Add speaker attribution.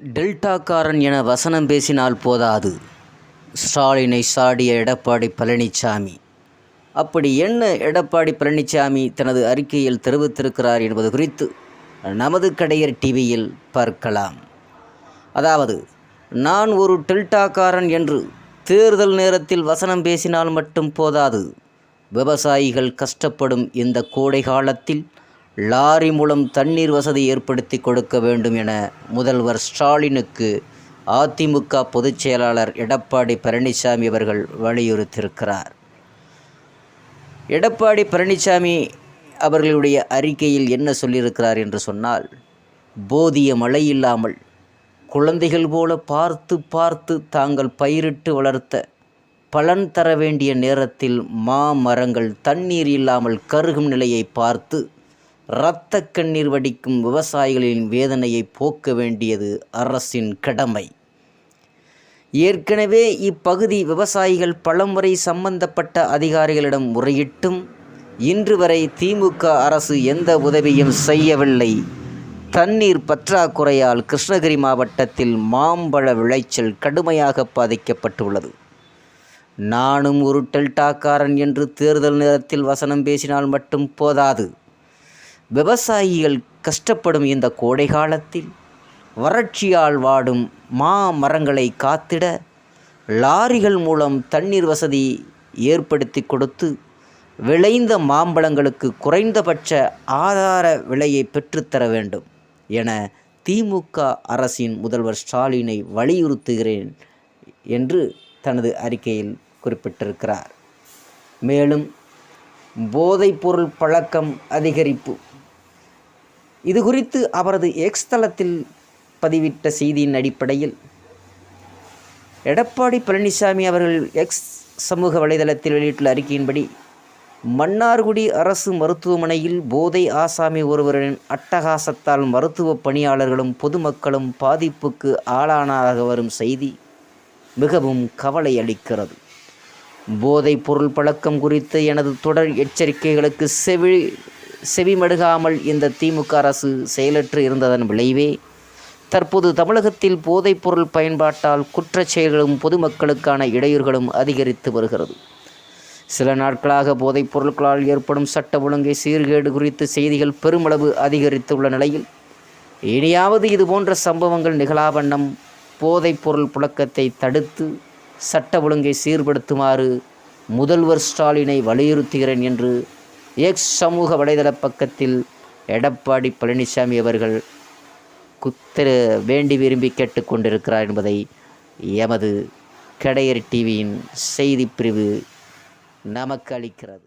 Speaker 1: டெல்டாக்காரன் என வசனம் பேசினால் போதாது. ஸ்டாலினை சாடிய எடப்பாடி பழனிசாமி அப்படி என்ன எடப்பாடி பழனிசாமி தனது அறிக்கையில் தெரிவித்திருக்கிறார் என்பது குறித்து நமது கடையர் டிவியில் பார்க்கலாம். அதாவது நான் ஒரு டெல்டாக்காரன் என்று தேர்தல் நேரத்தில் வசனம் பேசினால் மட்டும் போதாது. விவசாயிகள் கஷ்டப்படும் இந்த கோடை காலத்தில் லாரி மூலம் தண்ணீர் வசதி ஏற்படுத்தி கொடுக்க வேண்டும் என முதல்வர் ஸ்டாலினுக்கு அதிமுக பொதுச் செயலாளர் எடப்பாடி பழனிசாமி அவர்கள் வலியுறுத்தியிருக்கிறார். எடப்பாடி பழனிசாமி அவர்களுடைய அறிக்கையில் என்ன சொல்லியிருக்கிறார் என்று சொன்னால் போதிய மழை இல்லாமல் குழந்தைகள் போல பார்த்து பார்த்து தாங்கள் பயிரிட்டு வளர்த்த பலன் தர வேண்டிய நேரத்தில் மாமரங்கள் தண்ணீர் இல்லாமல் கருகும் நிலையை பார்த்து இரத்த கண்ணீர் வடிக்கும் விவசாயிகளின் வேதனையை போக்க வேண்டியது அரசின் கடமை. ஏற்கனவே இப்பகுதி விவசாயிகள் பலமுறை சம்பந்தப்பட்ட அதிகாரிகளிடம் முறையிட்டும் இன்று வரை திமுக அரசு எந்த உதவியும் செய்யவில்லை. தண்ணீர் பற்றாக்குறையால் கிருஷ்ணகிரி மாவட்டத்தில் மாம்பழ விளைச்சல் கடுமையாக பாதிக்கப்பட்டுள்ளது. நானும் ஒரு டெல்டாக்காரன் என்று தேர்தல் நேரத்தில் வசனம் பேசினால் மட்டும் போதாது. விவசாயிகள் கஷ்டப்படும் இந்த கோடை காலத்தில் வறட்சியால் வாடும் மா மரங்களை காத்திட லாரிகள் மூலம் தண்ணீர் வசதி ஏற்படுத்தி கொடுத்து விளைந்த மாம்பழங்களுக்கு குறைந்தபட்ச ஆதார விலையை பெற்றுத்தர வேண்டும் என திமுக அரசின் முதல்வர் ஸ்டாலினை வலியுறுத்துகிறேன் என்று தனது அறிக்கையில் குறிப்பிட்டிருக்கிறார். மேலும் போதைப்பொருள் பழக்கம் அதிகரிப்பு இது குறித்து அவரது எக்ஸ் தளத்தில் பதிவிட்ட செய்தியின் அடிப்படையில் எடப்பாடி பழனிசாமி அவர்கள் எக்ஸ் சமூக வலைதளத்தில் வெளியிட்டுள்ள அறிக்கையின்படி மன்னார்குடி அரசு மருத்துவமனையில் போதை ஆசாமி ஒருவரின் அட்டகாசத்தால் மருத்துவ பணியாளர்களும் பொதுமக்களும் பாதிப்புக்கு ஆளானாக வரும் செய்தி மிகவும் கவலை அளிக்கிறது. போதைப் பொருள் பழக்கம் குறித்து எனது தொடர் எச்சரிக்கைகளுக்கு செவி செவிமடுகாமல் இந்த திமுக அரசு செயலற்று இருந்ததன் விளைவே தற்போது தமிழகத்தில் போதைப்பொருள் பயன்பாட்டால் குற்றச் செயல்களும் பொதுமக்களுக்கான இடையூறுகளும் அதிகரித்து வருகிறது. சில நாட்களாக போதைப் பொருட்களால் ஏற்படும் சட்ட ஒழுங்கை சீர்கேடு குறித்து செய்திகள் பெருமளவு அதிகரித்துள்ள நிலையில் இனியாவது இதுபோன்ற சம்பவங்கள் நிகழாவண்ணம் போதைப் பொருள் புழக்கத்தை தடுத்து சட்ட ஒழுங்கை சீர்படுத்துமாறு முதல்வர் ஸ்டாலினை வலியுறுத்துகிறேன் என்று எக்ஸ் சமூக வலைதள பக்கத்தில் எடப்பாடி பழனிசாமி அவர்கள் குத்திர வேண்டி விரும்பி கேட்டுக்கொண்டிருக்கிறார் என்பதை எமது கடையர் டிவியின் செய்திப் பிரிவு நமக்கு அளிக்கிறது.